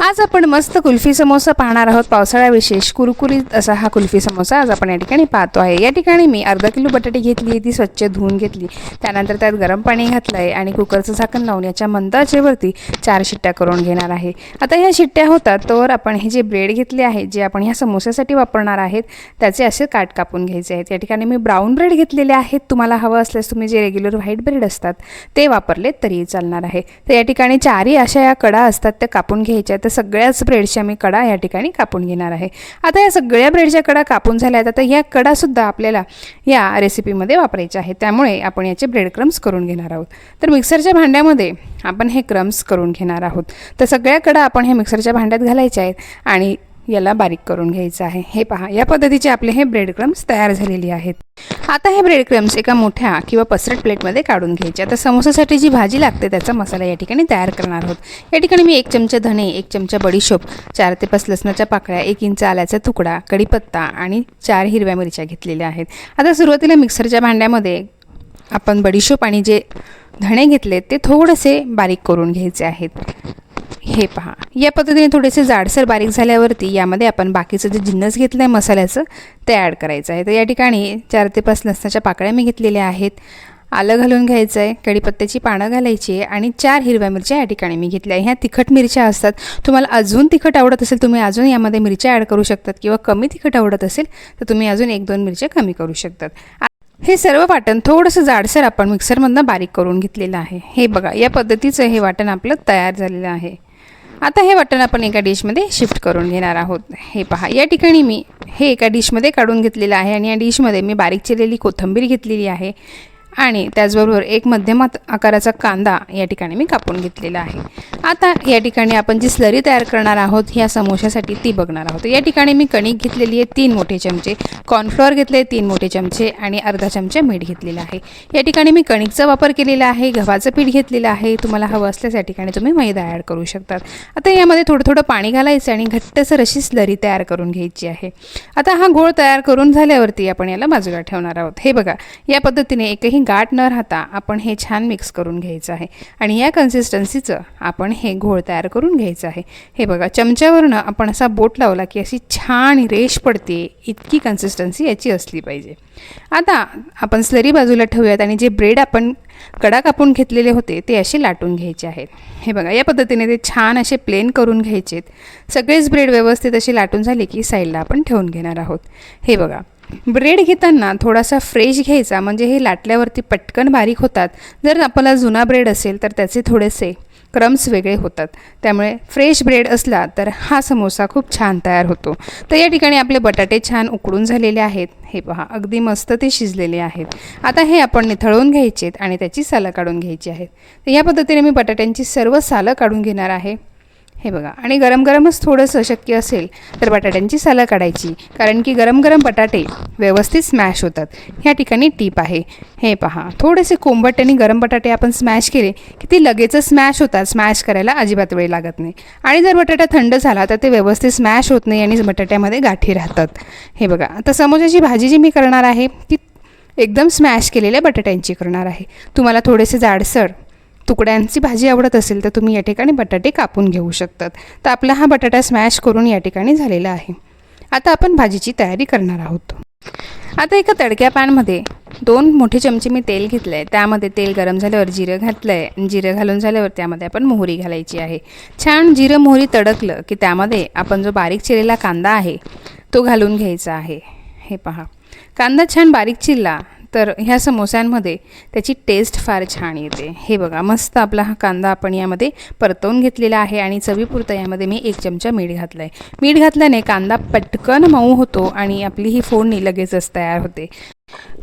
आज आपण मस्त कुल्फी समोसा पाहणार आहोत. पावसाळा विशेष कुरकुरीत असा हा कुल्फी समोसा आज आपण या ठिकाणी पाहतो आहे. या ठिकाणी मी अर्धा किलो बटाटे घेतली ती स्वच्छ धुवून घेतली. त्यानंतर त्यात गरम पाणी घातलं आहे आणि कुकरचं झाकण लावून याच्या मंदाचेवरती चार शिट्ट्या करून घेणार आहे. आता ह्या शिट्ट्या होतात तर आपण हे जे ब्रेड घेतले आहे जे आपण ह्या समोस्यासाठी वापरणार आहेत त्याचे असे काट कापून घ्यायचे आहेत. या ठिकाणी मी ब्राऊन ब्रेड घेतलेले आहेत. तुम्हाला हवं असल्यास तुम्ही जे रेग्युलर व्हाईट ब्रेड असतात ते वापरले तरी चालणार आहे. तर या ठिकाणी चारही अशा या कडा असतात त्या कापून घ्यायच्या तर सगळ्याच ब्रेडच्या मी कडा या ठिकाणी कापून घेणार आहे. आता या सगळ्या ब्रेडच्या कडा कापून झाल्या आहेत आता ह्या कडासुद्धा आपल्याला या रेसिपीमध्ये वापरायच्या आहेत. त्यामुळे आपण याचे ब्रेड क्रम्स करून घेणार आहोत. तर मिक्सरच्या भांड्यामध्ये आपण हे क्रम्स करून घेणार आहोत. तर सगळ्या कडा आपण हे मिक्सरच्या भांड्यात घालायच्या आहेत आणि याला बारीक करून घ्यायचं आहे. हे पहा या पद्धतीचे आपले हे ब्रेड क्रम्स तयार झालेले आहेत. आता हे ब्रेड क्रम्स एका मोठ्या किंवा पसरट प्लेटमध्ये काढून घ्यायचे. आता समोसासाठी जी भाजी लागते त्याचा मसाला या ठिकाणी तयार करणार आहोत. या ठिकाणी मी एक चमचा धणे एक चमचा बडीशोप चार ते पाच लसणाच्या पाकळ्या एक इंच आल्याचा तुकडा कढीपत्ता आणि चार हिरव्या मिरच्या घेतलेल्या आहेत. आता सुरुवातीला मिक्सरच्या भांड्यामध्ये आपण बडीशोप आणि जे धणे घेतले ते थोडेसे बारीक करून घ्यायचे आहेत. हे पहा. या पद्धतीने थोडेसे जाडसर बारीक झाल्यावरती यामध्ये आपण बाकीचं जे जिन्नस घेतलं आहे मसाल्याचं ते ॲड करायचं आहे. तर या ठिकाणी चार ते पाच लसणाच्या पाकळ्या मी घेतलेल्या आहेत. आलं घालून घ्यायचं आहे कढीपत्त्याची पानं घालायची आहे आणि चार हिरव्या मिरच्या या ठिकाणी मी घेतल्या आहे ह्या तिखट मिरच्या असतात. तुम्हाला अजून तिखट आवडत असेल तुम्ही अजून यामध्ये मिरच्या ॲड करू शकतात. किंवा कमी तिखट आवडत असेल तर तुम्ही अजून एक दोन मिरच्या कमी करू शकतात. हे सर्व वाटण थोडंसं जाडसर आपण मिक्सरमधनं बारीक करून घेतलेलं आहे. हे बघा या पद्धतीचं हे वाटण आपलं तयार झालेलं आहे. आता हे वाटण आपण एका डिशमध्ये शिफ्ट करून घेणार आहोत. हे पहा या ठिकाणी मी हे एका डिशमध्ये काढून घेतलेलं आहे आणि या डिशमध्ये मी बारीक चिरलेली कोथंबीर घेतलेली आहे. आणि त्याचबरोबर एक मध्यम आकाराचा कांदा या ठिकाणी मी कापून घेतलेला आहे. आता या ठिकाणी आपण जी स्लरी तयार करणार आहोत ह्या समोशासाठी ती बघणार आहोत. या ठिकाणी मी कणिक घेतलेली आहे तीन मोठे चमचे. कॉर्नफ्लॉवर घेतले तीन मोठे चमचे आणि अर्धा चमचा मीठ घेतलेला आहे. या ठिकाणी मी कणिकचा वापर केलेला आहे गव्हाचं पीठ घेतलेलं आहे. तुम्हाला हवं असल्यास या ठिकाणी तुम्ही मैदा ॲड करू शकतात. आता यामध्ये थोडं थोडं पाणी घालायचं आणि घट्टसर अशी स्लरी तयार करून घ्यायची आहे. आता हा गोळ तयार करून झाल्यावरती आपण याला बाजूला ठेवणार आहोत. हे बघा या पद्धतीने एकही गाठ न राहता आपण हे छान मिक्स करून घ्यायचं आहे. आणि या कन्सिस्टन्सीचं आपण हे घोळ तयार करून घ्यायचं आहे. हे बघा चमच्यावरनं आपण असा बोट लावला की अशी छान रेश पडते इतकी कन्सिस्टन्सी याची असली पाहिजे. आता आपण स्लरी बाजूला ठेवूयात आणि जे ब्रेड आपण कडा कापून घेतलेले होते ते असे लाटून घ्यायचे आहेत. हे बघा या पद्धतीने ते छान असे प्लेन करून घ्यायचेत. सगळेच ब्रेड व्यवस्थित असे लाटून झाले की साईडला आपण ठेवून घेणार आहोत. हे बघा ब्रेड घेताना थोडासा फ्रेश घ्यायचा म्हणजे हे लाटल्यावरती पटकन बारीक होतात. जर आपला जुना ब्रेड असेल तर त्याचे थोडेसे क्रम्स वेगळे होतात. त्यामुळे फ्रेश ब्रेड असला तर हा समोसा खूप छान तयार होतो. तर या ठिकाणी आपले बटाटे छान उकडून झालेले आहेत. हे पहा अगदी मस्त ते शिजलेले आहेत. आता हे आपण निथळून घ्यायचेत आणि त्याची सालं काढून घ्यायची आहेत. तर या पद्धतीने मी बटाट्यांची सर्व सालं काढून घेणार आहे. हे बघा. आणि गरम गरमच थोडंसं शक्य असेल तर बटाट्यांची सालं काढायची. कारण की गरम गरम बटाटे व्यवस्थित स्मॅश होतात. ह्या ठिकाणी टीप आहे. हे पहा. थोडेसे कोंबट आणि गरम बटाटे आपण स्मॅश केले की ते लगेचच स्मॅश होतात. स्मॅश करायला अजिबात वेळ लागत नाही. आणि जर बटाटा थंड झाला तर ते व्यवस्थित स्मॅश होत नाही आणि बटाट्यामध्ये गाठी राहतात. हे बघा. आता समोसाची भाजी जी मी करणार आहे ती एकदम स्मॅश केलेल्या बटाट्यांची करणार आहे. तुम्हाला थोडेसे जाडसर तुकड्यांची भाजी आवडत असेल तर तुम्ही या ठिकाणी बटाटे कापून घेऊ शकतात. तर आपला हा बटाटा स्मॅश करून या ठिकाणी झालेला आहे. आता आपण भाजीची तयारी करणार आहोत. आता एका तडक्या पॅनमध्ये दोन मोठे चमचे मी तेल घेतलं आहे त्यामध्ये तेल गरम झाल्यावर जिरं घातलं आहे जिरं घालून झाल्यावर त्यामध्ये आपण मोहरी घालायची आहे. छान जिरं मोहरी तडकलं की त्यामध्ये आपण जो बारीक चिरलेला कांदा आहे तो घालून घ्यायचा आहे. हे पहा. कांदा छान बारीक चिरला. तर ह्या समोस्यांमध्ये त्याची टेस्ट फार छान येते. हे बघा मस्त आपला हा कांदा आपण यामध्ये परतवून घेतलेला आहे आणि चवीपुरतं यामध्ये मी एक चमचा मीठ घातलं आहे मीठ घातल्याने कांदा पटकन मऊ होतो आणि आपली ही फोडणी लगेचच तयार होते.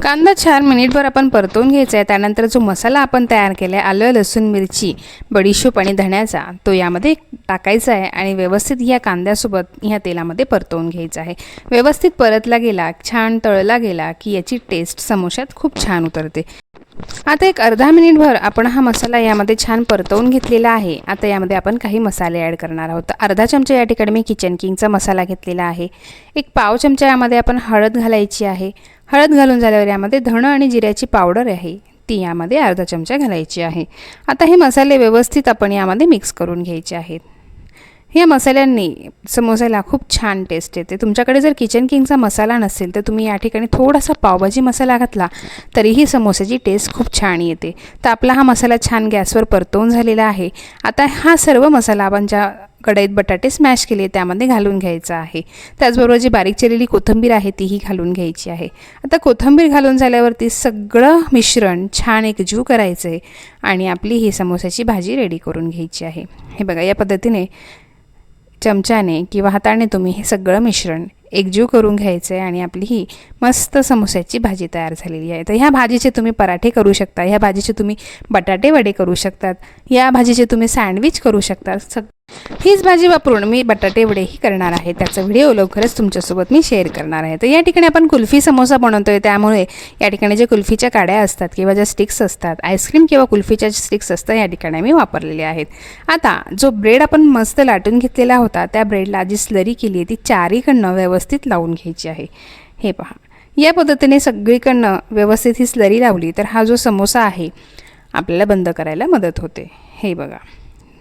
कांदा चार मिनिटभर आपण परतवून घ्यायचा आहे. त्यानंतर जो मसाला आपण तयार केला आहे आलं लसूण मिरची बडीशोप आणि धण्याचा तो यामध्ये टाकायचा आहे आणि व्यवस्थित या कांद्यासोबत ह्या तेलामध्ये परतवून घ्यायचा आहे. व्यवस्थित परतला गेला छान तळला गेला की याची टेस्ट समोशात खूप छान उतरते. आता एक अर्धा मिनिटभर आपण हा मसाला यामध्ये छान परतवून घेतलेला आहे. आता यामध्ये आपण काही मसाले ॲड करणार आहोत. अर्धा चमचा या ठिकाणी मी किचन किंगचा मसाला घेतलेला आहे. एक पाव चमचा यामध्ये आपण हळद घालायची आहे. हळद घालून झाल्यावर यामध्ये धणं आणि जिऱ्याची पावडर आहे. ती यामध्ये अर्धा चमचा घालायची आहे. आता हे मसाले व्यवस्थित आपण यामध्ये मिक्स करून घ्यायचे आहेत. या मसाल्यांनी समोसाला खूप छान टेस्ट येते. तुमच्याकडे जर किचन किंगचा मसाला नसेल तर तुम्ही या ठिकाणी थोडासा पावभाजी मसाला घातला तरीही समोसाची टेस्ट खूप छान येते. तर आपला हा मसाला छान गॅसवर परतवून झालेला आहे. आता हा सर्व मसाला आपण ज्या कढईत बटाटे स्मॅश केले त्यामध्ये घालून घ्यायचा आहे. त्याचबरोबर जी बारीक चिरलेली कोथिंबीर आहे तीही घालून घ्यायची आहे. आता कोथिंबीर घालून झाल्यावरती सगळं मिश्रण छान एकजीव करायचं आहे आणि आपली ही समोसाची भाजी रेडी करून घ्यायची आहे. हे बघा या पद्धतीने चमच्याने किंवा हाताने तुम्ही हे सगळं मिश्रण एकजीव करून घ्यायचं आहे आणि आपली ही मस्त समोस्याची भाजी तयार झालेली आहे. तर ह्या भाजीचे तुम्ही पराठे करू शकता ह्या भाजीचे तुम्ही बटाटे वडे करू शकतात या भाजीचे तुम्ही सँडविच करू शकता. सग हीच भाजी वापरून मी बटाटे वडेही करणार आहे. त्याचा व्हिडिओ लवकरच तुमच्यासोबत मी शेअर करणार आहे. तर या ठिकाणी आपण कुल्फी समोसा बनवतो आहे त्यामुळे या ठिकाणी जे कुल्फीच्या काड्या असतात किंवा ज्या स्टिक्स असतात आईस्क्रीम किंवा कुल्फीच्या स्टिक्स असतात या ठिकाणी मी वापरलेले आहेत. आता जो ब्रेड आपण मस्त लाटून घेतलेला होता त्या ब्रेडला जी स्लरी केली आहे ती चारीकडनं व्यवस्थित लावून घ्यायची आहे. हे पहा. या पद्धतीने सगळीकडनं व्यवस्थित ही स्लरी लावली तर हा जो समोसा आहे आपल्याला बंद करायला मदत होते. हे बघा.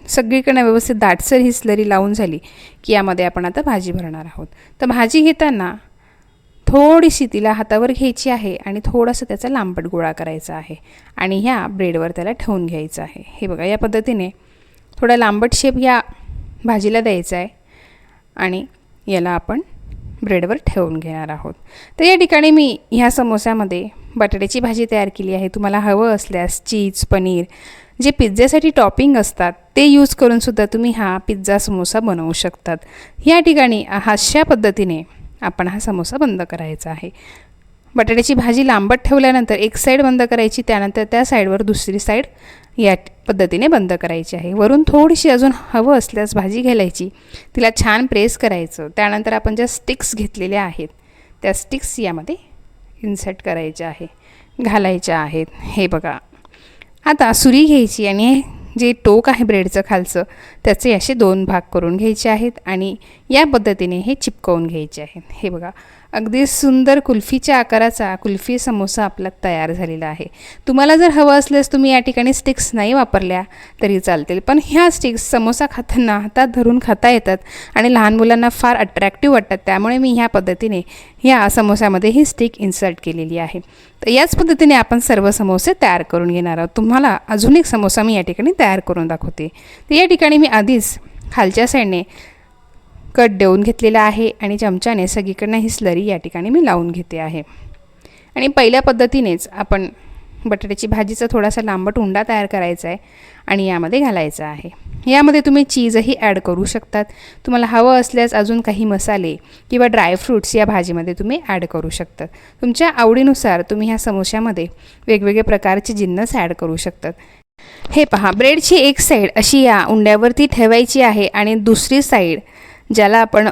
सगळीकडनं व्यवस्थित दाटसर ही स्लरी लावून झाली की यामध्ये आपण आता भाजी भरणार आहोत. तर भाजी घेताना थोडीशी तिला हातावर घ्यायची आहे आणि थोडंसं त्याचा लांबट गोळा करायचा आहे आणि ह्या ब्रेडवर त्याला ठेवून घ्यायचं आहे. हे बघा या पद्धतीने थोडा लांबट शेप या भाजीला द्यायचा आहे आणि याला आपण ब्रेडवर ठेवून घेणार आहोत. तर या ठिकाणी मी ह्या समोस्यामध्ये बटाट्याची भाजी तयार केली आहे. तुम्हाला हवं असल्यास चीज पनीर जे पिझ्झ्यासाठी टॉपिंग असतात ते यूज करूनसुद्धा तुम्ही हा पिझ्झा समोसा बनवू शकतात. या ठिकाणी अशा पद्धतीने आपण हा समोसा बंद करायचा आहे. बटाट्याची भाजी लांबट ठेवल्यानंतर एक साईड बंद करायची त्यानंतर त्या साईडवर दुसरी साईड या पद्धतीने बंद करायची आहे. वरून थोडीशी अजून हवं असल्यास भाजी घालायची. तिला छान प्रेस करायचं. त्यानंतर आपण ज्या स्टिक्स घेतलेल्या आहेत त्या स्टिक्स यामध्ये इन्सर्ट करायच्या आहे घालायच्या आहेत. हे बघा. आता सुरी घ्यायची आणि जे टोक आहे ब्रेडचं खालचं त्याचे असे दोन भाग करून घ्यायचे आहेत आणि या पद्धतीने हे चिपकवून घ्यायचे आहेत हे बघा अगदी सुंदर कुल्फीच्या आकाराचा कुल्फी समोसा आपला तयार झालेला आहे. तुम्हाला जर हवं असल्यास तुम्ही या ठिकाणी स्टिक्स नाही वापरल्या तरी चालतील पण ह्या स्टिक्स समोसा खाताना हातात धरून खाता येतात आणि लहान मुलांना फार अट्रॅक्टिव्ह वाटतात. त्यामुळे मी ह्या पद्धतीने ह्या समोसामध्ये ही स्टिक इन्सर्ट केलेली आहे. तर याच पद्धतीने आपण सर्व समोसे तयार करून घेणार आहोत. तुम्हाला अजून एक समोसा मी या ठिकाणी तयार करून दाखवते. तर या ठिकाणी मी आधीच खालच्या साईडने कट देऊन घेतलेला आहे आणि चमच्याने सगळीकडनं ही स्लरी या ठिकाणी मी लावून घेते आहे. आणि पहिल्या पद्धतीनेच आपण बटाट्याची भाजीचा थोडासा लांबट उंडा तयार करायचा आहे आणि यामध्ये घालायचा आहे. यामध्ये तुम्ही चीजही ॲड करू शकतात. तुम्हाला हवं असल्यास अजून काही मसाले किंवा ड्रायफ्रूट्स या भाजीमध्ये तुम्ही ॲड करू शकतात. तुमच्या आवडीनुसार तुम्ही ह्या समोश्यामध्ये वेगवेगळे प्रकारचे जिन्नस ॲड करू शकतात. हे पहा ब्रेडची एक साईड अशी या उंड्यावरती ठेवायची आहे आणि दुसरी साईड ज्याला आपण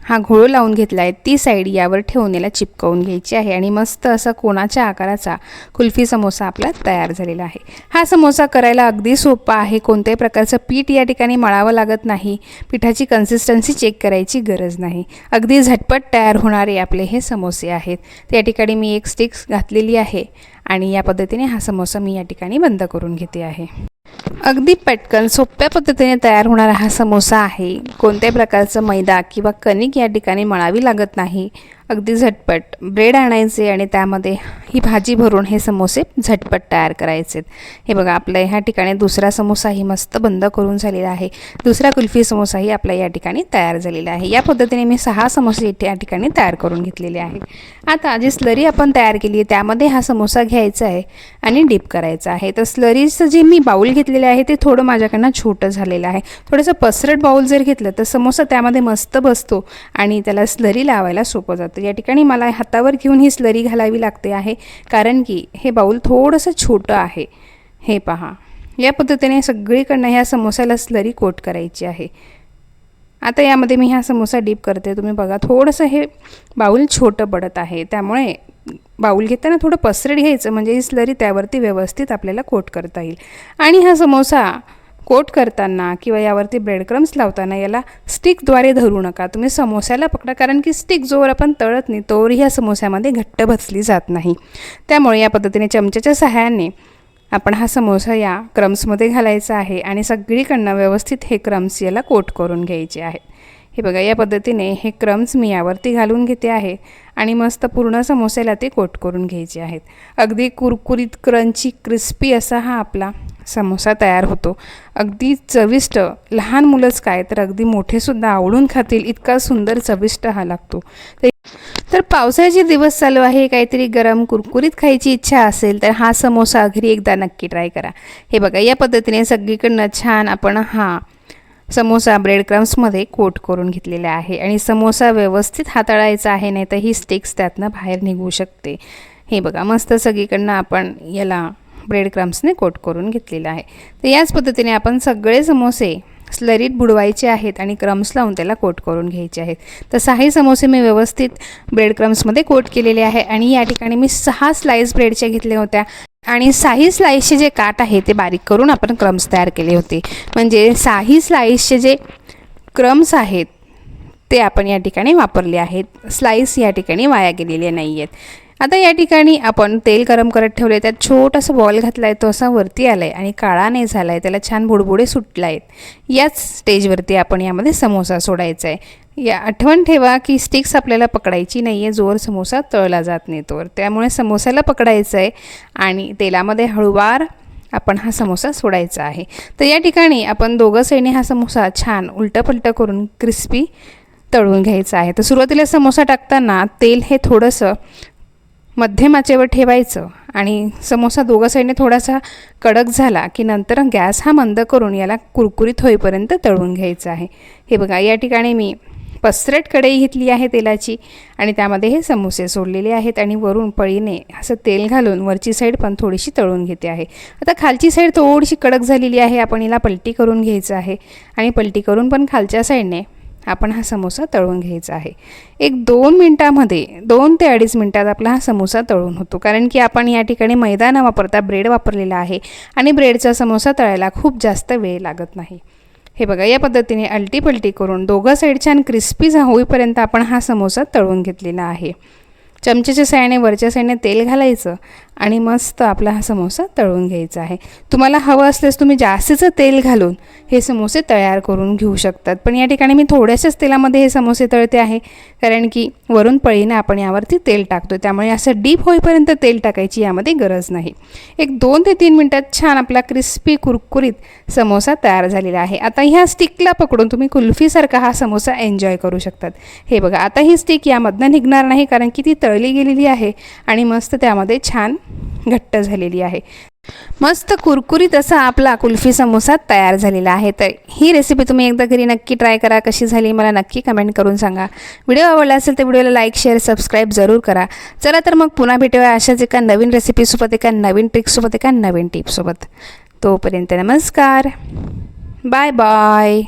हा घोळ लावून घेतला आहे ती साईड यावर ठेवून याला चिपकवून घ्यायची आहे आणि मस्त असा कोणाच्या आकाराचा कुल्फी समोसा आपला तयार झालेला आहे. हा समोसा करायला अगदी सोपा आहे. कोणत्याही प्रकारचं पीठ या ठिकाणी मळावं लागत नाही. पिठाची कन्सिस्टन्सी चेक करायची गरज नाही. अगदी झटपट तयार होणारे आपले हे समोसे आहेत. त्या ठिकाणी मी एक स्टिक्स घातलेली आहे आणि या पद्धतीने हा समोसा मी या ठिकाणी बंद करून घेते आहे. अगदी पटकन सोप्या पद्धतीने तयार होणारा हा समोसा आहे. कोणत्याही प्रकारचं मैदा किंवा कणिक या ठिकाणी मळावी लागत नाही. अगदी झटपट. ब्रेड आणायचे आणि त्यामध्ये ही भाजी भरून हे समोसे झटपट तयार करायचे हे बघा आपल्या ह्या ठिकाणी दुसरा समोसाही मस्त बंद करून झालेला आहे. दुसरा कुल्फी समोसाही आपल्या या ठिकाणी तयार झालेला आहे. या पद्धतीने मी सहा समोसे इथे या ठिकाणी तयार करून घेतलेले आहे आता जी स्लरी आपण तयार केली आहे त्यामध्ये हा समोसा घ्यायचा आहे आणि डीप करायचा आहे. तर स्लरीचं जे मी बाऊल घेतलेलं आहे ते थोडं माझ्याकडनं छोटं झालेलं आहे. थोडंसं पसरट बाऊल जर घेतलं तर समोसा त्यामध्ये मस्त बसतो आणि त्याला स्लरी लावायला सोपं जातं. या ठिकाणी मला हातावर घेऊन ही स्लरी घालावी लागते आहे कारण की हे बाऊल थोडंसं छोटं आहे. हे पहा. या पद्धतीने सगळीकडनं ह्या समोसाला स्लरी कोट करायची आहे. आता यामध्ये मी हा समोसा डीप करते. तुम्ही बघा थोडंसं हे बाऊल छोटं पडत आहे. त्यामुळे बाऊल घेताना थोडं पसरट घ्यायचं म्हणजे ही स्लरी त्यावरती व्यवस्थित आपल्याला कोट करता येईल. आणि हा समोसा कोट करताना किंवा यावरती ब्रेड क्रम्स लावताना याला स्टिकद्वारे धरू नका. तुम्ही समोस्याला पकडा कारण की स्टिक जोवर आपण तळत नाही तोवर ह्या समोस्यामध्ये घट्ट बसली जात नाही. त्यामुळे या पद्धतीने चमच्याच्या सहाय्याने आपण हा समोसा या क्रम्समध्ये घालायचा आहे आणि सगळीकडनं व्यवस्थित हे क्रम्स याला कोट करून घ्यायचे आहेत. हे बघा या पद्धतीने हे क्रम्स मी यावरती घालून घेते आहे आणि मस्त पूर्ण समोस्याला ते कोट करून घ्यायचे आहेत. अगदी कुरकुरीत क्रंची क्रिस्पी असा हा आपला समोसा तयार होतो. अगदी चविष्ट लहान मुलंच काय तर अगदी मोठेसुद्धा आवडून खातील इतका सुंदर चविष्ट हा लागतो. तर पावसाळ्याचे दिवस चालू आहे काहीतरी गरम कुरकुरीत खायची इच्छा असेल तर हा समोसा घरी एकदा नक्की ट्राय करा. हे बघा या पद्धतीने सगळीकडनं छान आपण हा समोसा ब्रेड क्रम्समध्ये कोट करून घेतलेला आहे आणि समोसा व्यवस्थित हाताळायचा आहे नाही तर ही स्टिक्स त्यातनं बाहेर निघू शकते. हे बघा मस्त सगळीकडनं आपण याला ब्रेड क्रम्सने कोट करून घेतलेला आहे. तर याच पद्धतीने आपण सगळे समोसे स्लरीत बुडवायचे आहेत आणि क्रम्स लावून त्याला कोट करून घ्यायचे आहेत. तर सहाही समोसे मी व्यवस्थित ब्रेड क्रम्समध्ये कोट केलेले आहे आणि या ठिकाणी मी सहा स्लाईस ब्रेडच्या घेतल्या होत्या. आणि साही स्लाईसचे जे काट आहे ते बारीक करून आपण क्रम्स तयार केले होते. म्हणजे साही स्लाईसचे जे क्रम्स आहेत ते आपण या ठिकाणी वापरले आहेत. स्लाईस या ठिकाणी वाया गेलेले नाही आहेत आता या ठिकाणी आपण तेल गरम करत ठेवले त्यात छोटासा बॉल घातला आहे तो असा वरती आला आहे आणि काळा नाही झाला आहे त्याला छान बुडबुडे सुटला आहेत याच स्टेजवरती आपण यामध्ये समोसा सोडायचा आहे या आठवण ठेवा की स्टिक्स आपल्याला पकडायची नाही आहे जोर समोसा तळला जात नाही तोवर. त्यामुळे समोसाला पकडायचं आहे आणि तेलामध्ये हळूवार आपण हा समोसा सोडायचा आहे. तर या ठिकाणी आपण दोघं सैनी हा समोसा छान उलटं करून क्रिस्पी तळून घ्यायचा आहे. तर सुरुवातीला समोसा टाकताना तेल हे थोडंसं मध्यमाचेवर ठेवायचं आणि समोसा दोघं साईडने थोडासा कडक झाला की नंतर गॅस हा मंद करून याला कुरकुरीत होईपर्यंत तळून घ्यायचं आहे. हे बघा या ठिकाणी मी पसरट कढई घेतली आहे तेलाची आणि त्यामध्ये हे समोसे सोडलेले आहेत आणि वरून पळीने असं तेल घालून वरची साईड पण थोडीशी तळून घेते आहे. आता खालची साईड थोडीशी कडक झालेली आहे आपण हिला पलटी करून घ्यायचं आहे. आणि पलटी करून पण खालच्या साईडने आपण हा समोसा तळून घ्यायचा आहे. एक दोन मिनटामध्ये दोन ते अडीच मिनटात आपला हा समोसा तळून होतो. कारण की आपण या ठिकाणी मैदा न वापरता ब्रेड वापरलेला आहे आणि ब्रेडचा समोसा तळायला खूप जास्त वेळ लागत नाही. हे बघा या पद्धतीने अलटीपलटी करून दोघं साईड छान क्रिस्पी होईपर्यंत आपण हा समोसा तळून घेतलेला आहे. चमच्याच्या साह्याने वरच्या साईडने तेल घालायचं आणि मस्त आपला हा समोसा तळून घ्यायचा आहे. तुम्हाला हवं असल्यास तुम्ही जास्तीचं तेल घालून हे समोसे तयार करून घेऊ शकतात. पण या ठिकाणी मी थोड्याशाच तेलामध्ये हे समोसे तळते आहे कारण की वरून पळीनं आपण यावरती तेल टाकतो त्यामुळे असं डीप होईपर्यंत तेल टाकायची यामध्ये गरज नाही. एक दोन ते तीन मिनटात छान आपला क्रिस्पी कुरकुरीत समोसा तयार झालेला आहे. आता ह्या स्टिकला पकडून तुम्ही कुल्फीसारखा हा समोसा एन्जॉय करू शकतात. हे बघा आता ही स्टिक यामधनं निघणार नाही कारण की ती तळली गेलेली आहे आणि मस्त त्यामध्ये छान घट्ट झालेली आहे. मस्त कुरकुरीत असा आपला कुल्फी समोसा तयार झालेला आहे. तर ही रेसिपी तुम्ही एकदा घरी नक्की ट्राय करा. कशी झाली मला नक्की कमेंट करून सांगा. व्हिडिओ आवडला असेल तर व्हिडिओला लाईक शेअर सबस्क्राईब जरूर करा. चला तर मग पुन्हा भेटूया अशाच एका नवीन रेसिपीसोबत एका नवीन ट्रिकसोबत एका नवीन टिपसोबत तोपर्यंत नमस्कार. Bye bye